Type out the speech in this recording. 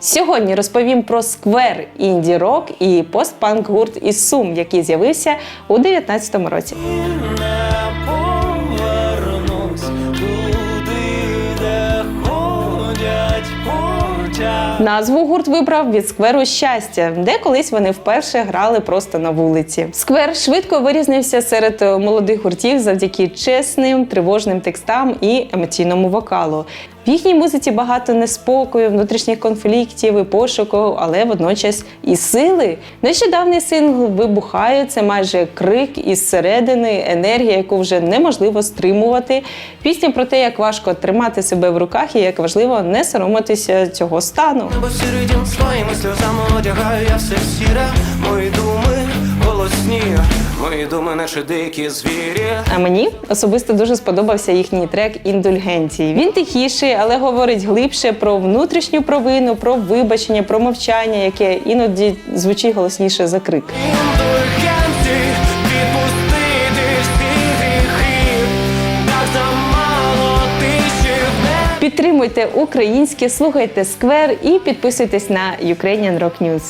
Сьогодні розповім про сквер інді рок і постпанк гурт із Сум, який з'явився у 2019 році. Назву гурт вибрав від скверу щастя, де колись вони вперше грали просто на вулиці. Сквер швидко вирізнився серед молодих гуртів завдяки чесним, тривожним текстам і емоційному вокалу. В їхній музиці багато неспокою, внутрішніх конфліктів і пошуку, але водночас і сили. Нещодавний сингл вибухає. Це майже крик із середини, енергія, яку вже неможливо стримувати. Пісня про те, як важко тримати себе в руках і як важливо не соромитися цього стану. Небо сірий дім своїми сльозами одягаю я все сіре. Мої голосні, мої думи, наче дикі звірі. А мені особисто дуже сподобався їхній трек Індульгенції. Він тихіший, але говорить глибше про внутрішню провину, про вибачення, про мовчання, яке іноді звучить голосніше за крик. Індульгенції відпустити всі гріхи. Так замало тиші в небі. Підтримуйте українське, слухайте сквер і підписуйтесь на Ukrainian Rock News.